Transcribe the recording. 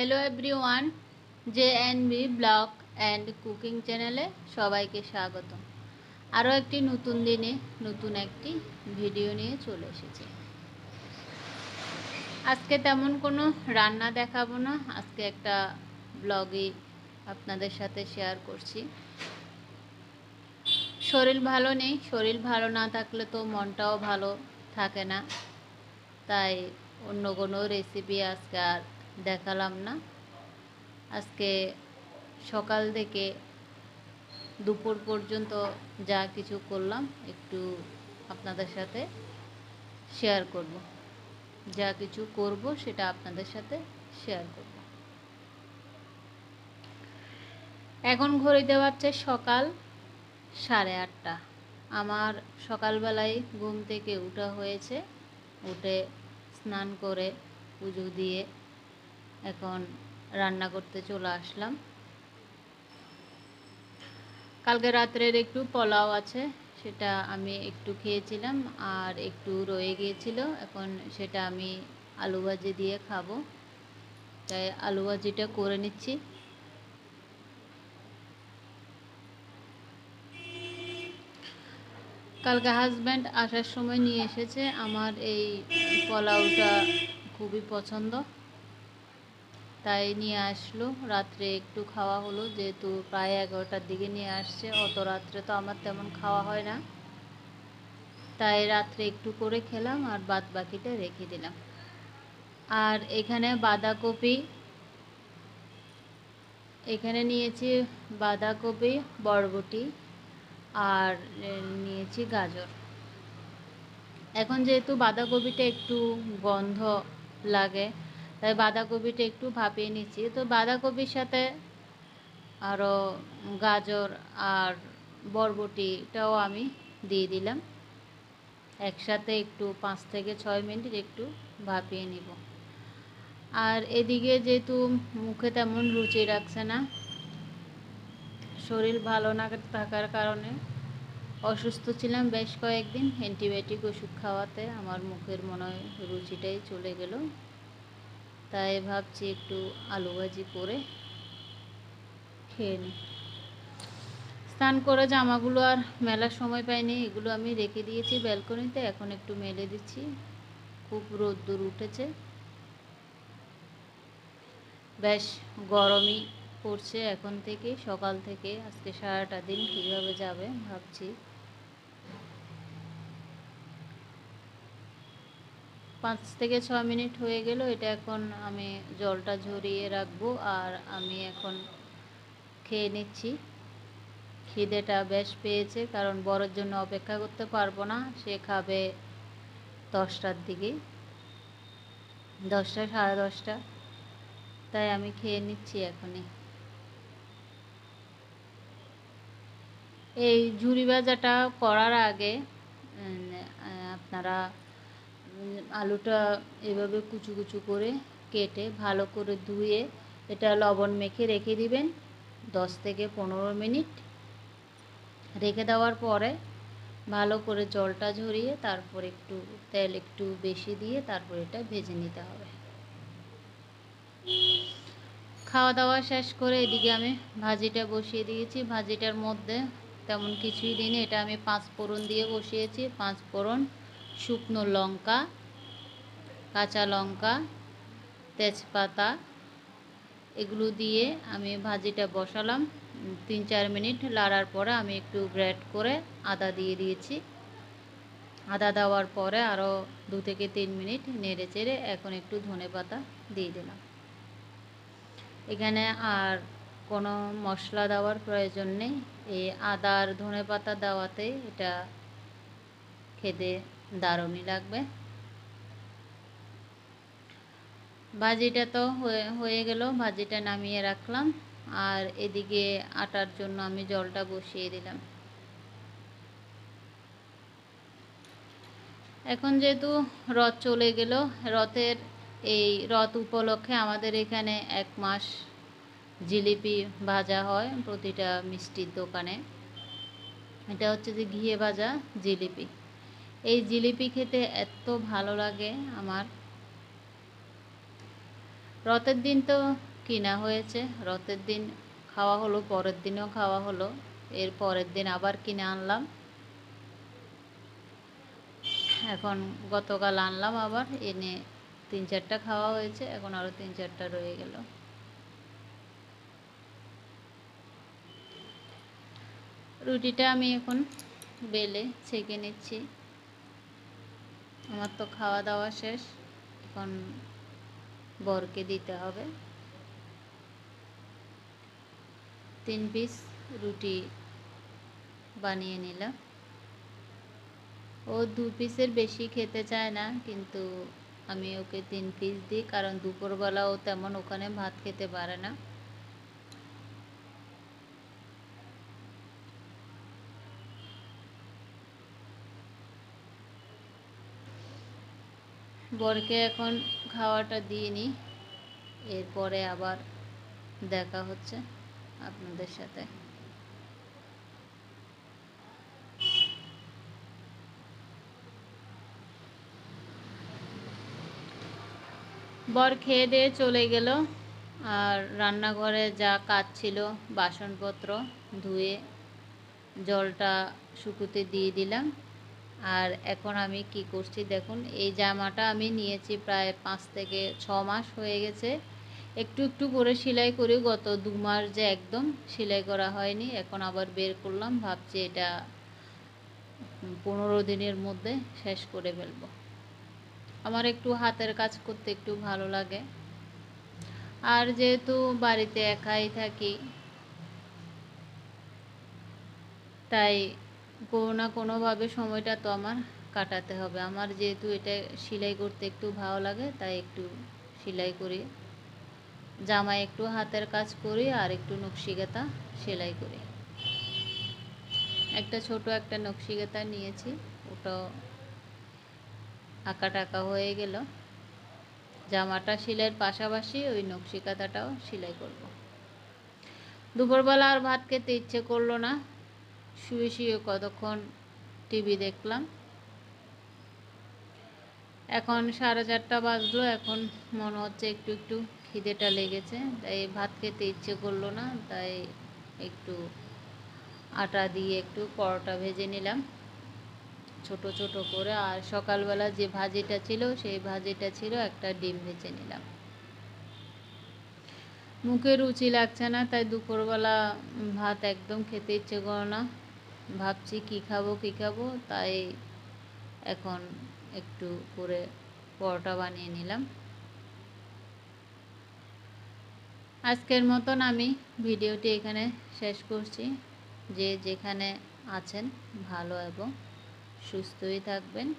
Hello everyone J N B blog and cooking চ্যানেলে সবাইকে স্বাগত আরও একটি নতুন দিনে নতুন একটি ভিডিও নিয়ে চলে এসেছি। আজকে তেমন কোনো রান্না দেখাবো না, আজকে একটা ব্লগই আপনাদের সাথে শেয়ার করছি। শরীর ভালো নেই, শরীর ভালো না থাকলে তো মনটাও ভালো থাকে না। তাই অন্য কোনো রেসিপি আজকে আর দেখালাম না। আজকে সকাল থেকে দুপুর পর্যন্ত যা কিছু করলাম একটু আপনাদের সাথে শেয়ার করব। যা কিছু করব সেটা আপনাদের সাথে শেয়ার করব। এখন ঘড়িতে বাজছে সকাল সাড়ে আটটা। আমার সকালবেলায় ঘুম থেকে উঠা হয়েছে। উঠে স্নান করে পুজো দিয়ে এখন রান্না করতে চলে আসলাম। কালকে রাত্রের একটু পোলাও আছে, সেটা আমি একটু খেয়েছিলাম আর একটু রয়ে গিয়েছিল। এখন সেটা আমি আলু ভাজি দিয়ে খাব। তাই আলু ভাজিটা করে নিচ্ছি। কালকে হাজব্যান্ড আসার সময় নিয়ে এসেছে। আমার এই পোলাওটা খুবই পছন্দ। তাই নিয়ে আসলো। রাত্রে একটু খাওয়া হলো, যেহেতু প্রায় এগারোটার দিকে নিয়ে আসছে, অত রাত্রে তো আমার তেমন খাওয়া হয় না। তাই রাত্রে একটু করে খেলাম আর বাদ বাকিটা রেখে দিলাম। আর এখানে বাঁধাকপি, এখানে নিয়েছি বাঁধাকপি, বরবটি আর নিয়েছি গাজর। এখন যেহেতু বাঁধাকপিটা একটু গন্ধ লাগে তাই বাঁধাকপিটা একটু ভাপিয়ে নিচ্ছি। তো বাঁধাকপির সাথে আরও গাজর আর বরবটিটাও আমি দিয়ে দিলাম। একসাথে একটু পাঁচ থেকে ছয় মিনিট একটু ভাপিয়ে নিব। আর এদিকে যেহেতু মুখে তেমন রুচি রাখছে না, শরীর ভালো না থাকার কারণে অসুস্থ ছিলাম বেশ কয়েকদিন। অ্যান্টিবায়োটিক ওষুধ খাওয়াতে আমার মুখের মনে হয় রুচিটাই চলে গেল। তাই ভাবছি একটু আলু ভাজি করে খেয়ে নিই। স্নান করে জামাগুলো আর মেলার সময় পাইনি, এগুলো আমি রেখে দিয়েছি ব্যালকনিতে, এখন একটু মেলে দিচ্ছি। খুব রোদ্দুর উঠেছে। বেশ গরমই পড়ছে এখন থেকে সকাল থেকে আজকে সারাটা দিন কীভাবে যাবে ভাবছি। পাঁচ থেকে ছ মিনিট হয়ে গেল, এটা এখন আমি জলটা ঝরিয়ে রাখব আর আমি এখন খেয়ে নিচ্ছি। খিদেটা বেশ পেয়েছে, কারণ বড়ের জন্য অপেক্ষা করতে পারব না, সে খাবে দশটার দিকে। দশটা, সাড়ে দশটা, তাই আমি খেয়ে নিচ্ছি এখনই। এই ঝুরি ভাজাটা করার আগে আপনারা আলুটা এভাবে কুচু কুচু করে কেটে ভালো করে ধুয়ে এটা লবণ মেখে রেখে দিবেন দশ থেকে পনেরো মিনিট। রেখে দেওয়ার পরে ভালো করে জলটা ঝরিয়ে তারপর একটু তেল একটু বেশি দিয়ে তারপর এটা ভেজে নিতে হবে। খাওয়া দাওয়া শেষ করে এদিকে আমি ভাজিটা বসিয়ে দিয়েছি। ভাজিটার মধ্যে তেমন কিছুই দিনে এটা আমি পাঁচ ফোড়ন দিয়ে বসিয়েছি, পাঁচ ফোড়ন শুকনো লঙ্কা, কাঁচা লঙ্কা, তেজপাতা, এগুলো দিয়ে আমি ভাজিটা বসালাম। তিন চার মিনিট লাড়ার পরে আমি একটু গ্রেট করে আদা দিয়ে দিয়েছি। আদা দেওয়ার পরে আরও দু থেকে তিন মিনিট নেড়ে চেড়ে এখন একটু ধনে পাতা দিয়ে দিলাম। এখানে আর কোনো মশলা দেওয়ার প্রয়োজন নেই। এই আদার ধনে পাতা দেওয়াতে এটা খেতে দারুণই লাগবে। ভাজিটা তো হয়ে গেল, ভাজিটা নামিয়ে রাখলাম। আর এদিকে আটার জন্য আমি জলটা বসিয়ে দিলাম। এখন যেহেতু রথ চলে গেল, রথের এই রথ উপলক্ষে আমাদের এখানে এক মাস জিলিপি ভাজা হয় প্রতিটা মিষ্টির দোকানে। এটা হচ্ছে যে ঘিয়ে ভাজা জিলিপি। এই জিলিপি খেতে এত ভালো লাগে আমার। রথের দিন তো কিনা হয়েছে, রথের দিন খাওয়া হলো, পরের দিনও খাওয়া হলো, এর পরের দিন আবার কিনে আনলাম। এখন গতকাল আনলাম আবার, এনে তিন চারটা খাওয়া হয়েছে, এখন আরও তিন চারটা রয়ে গেল। রুটিটা আমি এখন বেলে ছেঁকে নিচ্ছি। আমার তো খাওয়া দাওয়া শেষ, এখন বরকে দিতে হবে। তিন পিস রুটি বানিয়ে নিলাম। ও দু পিসের বেশি খেতে চায় না, কিন্তু আমি ওকে তিন পিস দিই, কারণ দুপুরবেলা ও তেমন ওখানে ভাত খেতে পারে না। বরকে এখন খাওয়াটা দিয়ে নিই। এরপরে আবার দেখা হচ্ছে আপনাদের সাথে। বর খেয়ে দিয়ে চলে গেল আর রান্নাঘরে যা কাজ ছিল, বাসনপত্র ধুয়ে জলটা শুকুতে দিয়ে দিলাম। আর এখন আমি কি করছি দেখুন, এই জামাটা আমি নিয়েছি প্রায় পাঁচ থেকে ছ মাস হয়ে গেছে। একটু একটু করে সেলাই করি, গত দু মাস যে একদম সেলাই করা হয়নি, এখন আবার বের করলাম, ভাবছি এটা পনেরো দিনের মধ্যে শেষ করে ফেলব। আমার একটু হাতের কাজ করতে একটু ভালো লাগে। আর যেহেতু বাড়িতে একাই থাকি, তাই কোনো না কোনোভাবে সময়টা তো আমার কাটাতে হবে। আমার যেহেতু এটা সেলাই করতে একটু ভালো লাগে, তাই একটু সেলাই করি। জামায় একটু হাতের কাজ করি আর একটু নকশিকাতা সেলাই করি। একটা ছোট একটা নকশিকাতা নিয়েছি, ওটাও আঁকা টাকা হয়ে গেল। জামাটা সেলাইয়ের পাশাপাশি ওই নকশিকাতাটাও সেলাই করব। দুপুরবেলা আর ভাত খেতে ইচ্ছে করল না শুয়ে শুয়ে কতক্ষণ টিভি দেখলাম? এখন সাড়ে চারটা বাজলো, এখন মনে হচ্ছে একটু একটু খিদেটা লেগেছে, তাই ভাত খেতে ইচ্ছে করল না, তাই একটু আটা দিয়ে একটু পরোটা ভেজে নিলাম। ছোট ছোট করে, আর সকালবেলা যে ভাজিটা ছিল, সেই ভাজিটা ছিল একটা ডিম ভেজে নিলাম। মুখে রুচি লাগছে না, তাই দুপুরবেলা ভাত একদম খেতে ইচ্ছে করে না। ভাবছি কী খাব কী খাব, তাই এখন একটু করে পরোটা বানিয়ে নিলাম। আজকের মতন আমি ভিডিওটি এখানে শেষ করছি। যে যেখানে আছেন, ভালো এবং সুস্থই থাকবেন।